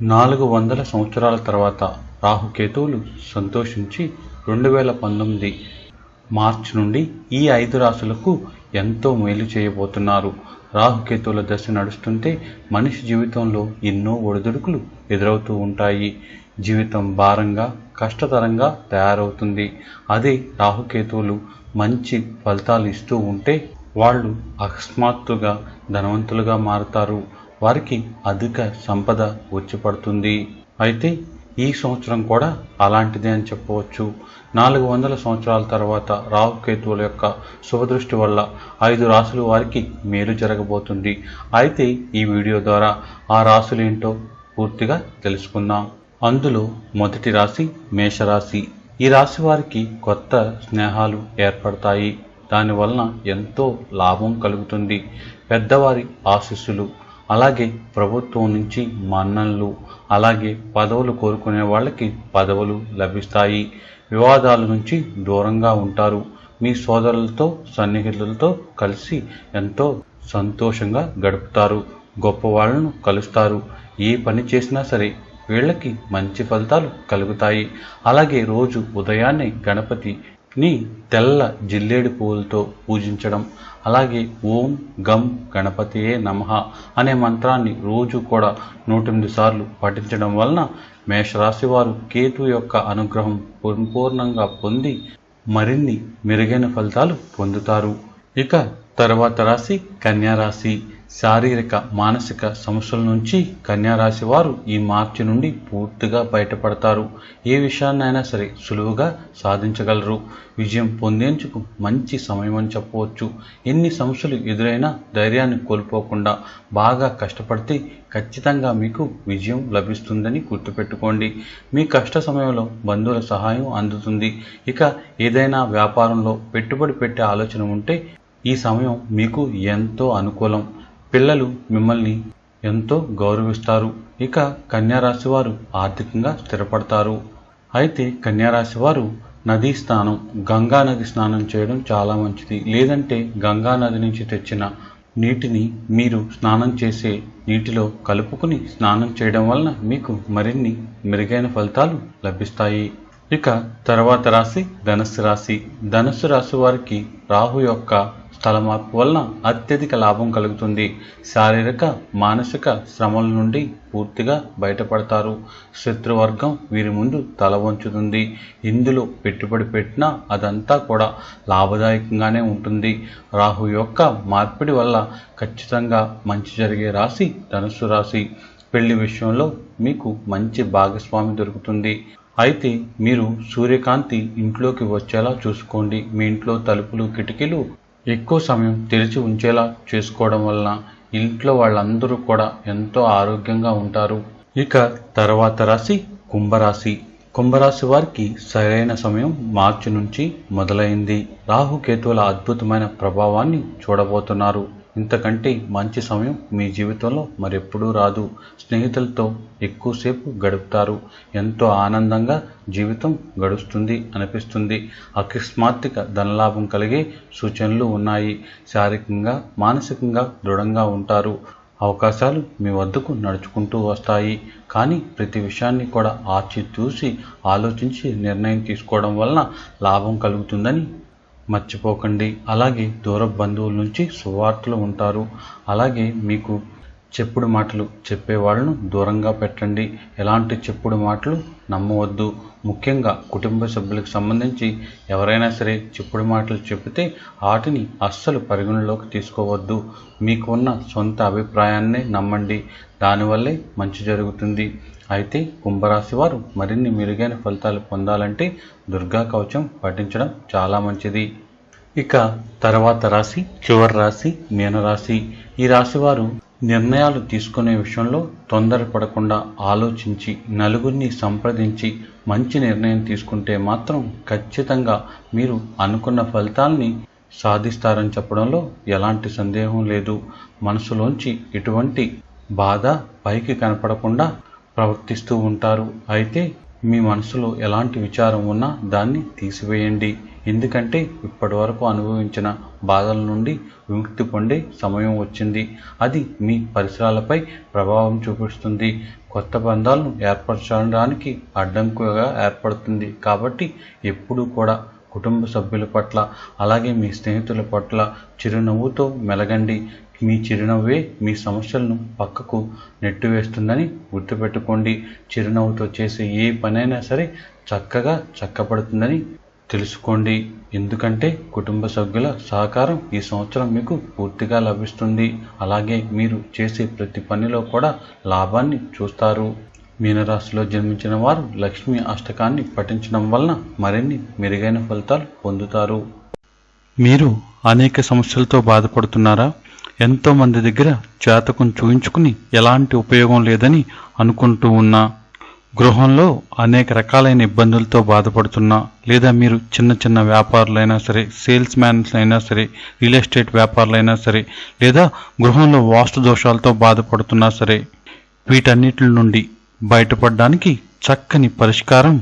నాలుగు వందల సంవత్సరాల తర్వాత రాహుకేతువులు సంతోషించి రెండు వేల పంతొమ్మిది మార్చి నుండి ఈ ఐదు రాశులకు ఎంతో మేలు చేయబోతున్నారు. రాహుకేతువుల దశ నడుస్తుంటే మనిషి జీవితంలో ఎన్నో ఒడిదుడుకులు ఎదురవుతూ ఉంటాయి. జీవితం భారంగా కష్టతరంగా తయారవుతుంది. అదే రాహుకేతువులు మంచి ఫలితాలు ఇస్తూ ఉంటే వాళ్ళు అకస్మాత్తుగా ధనవంతులుగా మారుతారు. వారికి అధిక సంపద వచ్చి పడుతుంది అయితే ఈ సంవత్సరం కూడా అలాంటిదే అని చెప్పవచ్చు. నాలుగు వందల సంవత్సరాల తర్వాత రాహుకేతువుల యొక్క శుభదృష్టి వల్ల ఐదు రాసులు వారికి మేలు జరగబోతుంది. అయితే ఈ వీడియో ద్వారా ఆ రాసులు ఏంటో పూర్తిగా తెలుసుకుందాం. అందులో మొదటి రాశి మేషరాశి. ఈ రాశి వారికి కొత్త స్నేహాలు ఏర్పడతాయి. దానివలన ఎంతో లాభం కలుగుతుంది. పెద్దవారి ఆశీస్సులు అలాగే ప్రభుత్వం నుంచి మన్ననలు అలాగే పదవులు కోరుకునే వాళ్ళకి పదవులు లభిస్తాయి. వివాదాల నుంచి దూరంగా ఉంటారు. మీ సోదరులతో సన్నిహితులతో కలిసి ఎంతో సంతోషంగా గడుపుతారు. గొప్ప వాళ్ళను కలుస్తారు. ఏ పని చేసినా సరే వీళ్ళకి మంచి ఫలితాలు కలుగుతాయి. అలాగే రోజు ఉదయాన్నే గణపతి ని తెల్ల జిల్లేడు పువ్వులతో పూజించడం. అలాగే ఓం గం గణపతియే నమః అనే మంత్రాన్ని రోజు కూడా నూటెనిమిది సార్లు పఠించడం వలన మేషరాశి వారు కేతు యొక్క అనుగ్రహం సంపూర్ణంగా పొంది మరిన్ని మెరుగైన ఫలితాలు పొందుతారు. ఇక తర్వాత రాశి కన్యారాశి శారీరక మానసిక సమస్యల నుంచి కన్యారాశి వారు ఈ మార్చి నుండి పూర్తిగా బయటపడతారు. ఏ విషయాన్నైనా సరే సులువుగా సాధించగలరు. విజయం పొందేందుకు మంచి సమయం అని చెప్పవచ్చు. ఎన్ని సమస్యలు ఎదురైనా ధైర్యాన్ని కోల్పోకుండా బాగా కష్టపడితే ఖచ్చితంగా మీకు విజయం లభిస్తుందని గుర్తుపెట్టుకోండి. మీ కష్ట సమయంలో బంధువుల సహాయం అందుతుంది. ఇక ఏదైనా వ్యాపారంలో పెట్టుబడి పెట్టే ఆలోచన ఉంటే ఈ సమయం మీకు ఎంతో అనుకూలం. పిల్లలు మిమ్మల్ని ఎంతో గౌరవిస్తారు. ఇక కన్యారాశి వారు ఆర్థికంగా స్థిరపడతారు. అయితే కన్యారాశి వారు నదీ స్నానం గంగా నది స్నానం చేయడం చాలా మంచిది. లేదంటే గంగా నది నుంచి తెచ్చిన నీటిని మీరు స్నానం చేసే నీటిలో కలుపుకుని స్నానం చేయడం వలన మీకు మరిన్ని మెరుగైన ఫలితాలు లభిస్తాయి. ఇక తర్వాత రాశి ధనుస్సు రాశి. ధనుస్సు రాశి వారికి రాహు యొక్క తలమార్పు మార్పు వలన అత్యధిక లాభం కలుగుతుంది. శారీరక మానసిక శ్రమల నుండి పూర్తిగా బయటపడతారు. శత్రువర్గం వీరి ముందు తల వంచుతుంది. ఇందులో పెట్టుబడి పెట్టినా అదంతా కూడా లాభదాయకంగానే ఉంటుంది. రాహు యొక్క మార్పిడి వల్ల ఖచ్చితంగా మంచి జరిగే రాశి ధనుస్సు రాశి. పెళ్ళి విషయంలో మీకు మంచి భాగస్వామి దొరుకుతుంది. అయితే మీరు సూర్యకాంతి ఇంట్లోకి వచ్చేలా చూసుకోండి. మీ ఇంట్లో తలుపులు కిటికీలు ఎక్కువ సమయం తెరిచి ఉంచేలా చేసుకోవడం వలన ఇంట్లో వాళ్ళందరూ కూడా ఎంతో ఆరోగ్యంగా ఉంటారు. ఇక తర్వాత రాశి కుంభరాశి. కుంభరాశి వారికి సరైన సమయం మార్చి నుంచి మొదలైంది. రాహుకేతువుల అద్భుతమైన ప్రభావాన్ని చూడబోతున్నారు. ఇంతకంటే మంచి సమయం మీ జీవితంలో మరెప్పుడూ రాదు. స్నేహితులతో ఎక్కువసేపు గడుపుతారు. ఎంతో ఆనందంగా జీవితం గడుస్తుంది అనిపిస్తుంది. అకస్మాత్తిక ధనలాభం కలిగే సూచనలు ఉన్నాయి. శారీరకంగా మానసికంగా దృఢంగా ఉంటారు. అవకాశాలు మీ వద్దకు నడుచుకుంటూ వస్తాయి. కానీ ప్రతి విషయాన్ని కూడా ఆచి చూసి ఆలోచించి నిర్ణయం తీసుకోవడం వలన లాభం కలుగుతుందని మర్చిపోకండి. అలాగే దూర బంధువుల నుంచి సువార్తలు ఉంటారు. అలాగే మీకు చెప్పుడు మాటలు చెప్పే వాళ్ళను దూరంగా పెట్టండి. ఎలాంటి చెప్పుడు మాటలు నమ్మవద్దు. ముఖ్యంగా కుటుంబ సభ్యులకు సంబంధించి ఎవరైనా సరే చెప్పుడు మాటలు చెబితే వాటిని అస్సలు పరిగణలోకి తీసుకోవద్దు. మీకున్న సొంత అభిప్రాయాన్నే నమ్మండి. దానివల్లే మంచి జరుగుతుంది. అయితే కుంభరాశి వారు మరిన్ని మెరుగైన ఫలితాలు పొందాలంటే దుర్గా కవచం పఠించడం చాలా మంచిది. ఇక తర్వాత రాశి చివరి రాశి మీనరాశి. ఈ రాశి వారు నిర్ణయాలు తీసుకునే విషయంలో తొందరపడకుండా ఆలోచించి నలుగురిని సంప్రదించి మంచి నిర్ణయం తీసుకుంటే మాత్రం ఖచ్చితంగా మీరు అనుకున్న ఫలితాల్ని సాధిస్తారని చెప్పడంలో ఎలాంటి సందేహం లేదు. మనసులోంచి ఎటువంటి బాధ పైకి కనపడకుండా ప్రవర్తిస్తూ ఉంటారు. అయితే మీ మనసులో ఎలాంటి విచారం ఉన్నా దాన్ని తీసివేయండి. ఎందుకంటే ఇప్పటి వరకు అనుభవించిన బాధల నుండి విముక్తి పొందే సమయం వచ్చింది. అది మీ పరిసరాలపై ప్రభావం చూపిస్తుంది. కొత్త బంధాలను ఏర్పరచడానికి అడ్డంకుగా ఏర్పడుతుంది. కాబట్టి ఎప్పుడూ కూడా కుటుంబ సభ్యుల పట్ల అలాగే మీ స్నేహితుల పట్ల చిరునవ్వుతో మెలగండి. మీ చిరునవ్వే మీ సమస్యలను పక్కకు నెట్టివేస్తుందని గుర్తుపెట్టుకోండి. చిరునవ్వుతో చేసే ఏ పనైనా సరే చక్కగా చక్కబడుతుందని తెలుసుకోండి. ఎందుకంటే కుటుంబ సభ్యుల సహకారం ఈ సంవత్సరం మీకు పూర్తిగా లభిస్తుంది. అలాగే మీరు చేసే ప్రతి పనిలో కూడా లాభాన్ని చూస్తారు. మీనరాశిలో జన్మించిన వారు లక్ష్మి అష్టకాన్ని పఠించడం వలన మరిన్ని మెరుగైన ఫలితాలు పొందుతారు. మీరు అనేక సమస్యలతో బాధపడుతున్నారా? ఎంతోమంది దగ్గర జాతకం చూయించుకుని ఎలాంటి ఉపయోగం లేదని అనుకుంటూ ఉన్నా. గృహంలో అనేక రకాలైన ఇబ్బందులతో బాధపడుతున్నా లేదా మీరు చిన్న చిన్న వ్యాపారులైనా సరే సేల్స్ మ్యాన్స్ అయినా సరే రియల్ ఎస్టేట్ వ్యాపారులైనా సరే లేదా గృహంలో వాస్తు దోషాలతో బాధపడుతున్నా సరే వీటన్నిటి నుండి బయటపడడానికి చక్కని పరిష్కారం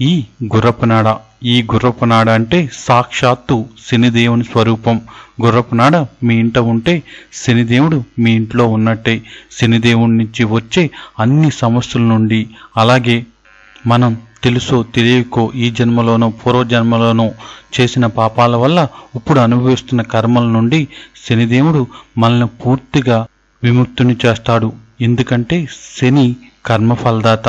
ఈ గుర్రపునాడ ఈ గుర్రపునాడ అంటే సాక్షాత్తు శనిదేవుని స్వరూపం. గుర్రపునాడ మీ ఇంట ఉంటే శనిదేవుడు మీ ఇంట్లో ఉన్నట్టే. శనిదేవుడి నుంచి వచ్చే అన్ని సమస్యల నుండి. అలాగే మనం తెలుసో తెలియకో ఈ జన్మలోనో పూర్వజన్మలోనో చేసిన పాపాల వల్ల ఇప్పుడు అనుభవిస్తున్న కర్మల నుండి శనిదేవుడు మనల్ని పూర్తిగా విముక్తుని చేస్తాడు. ఎందుకంటే శని కర్మఫలదాత.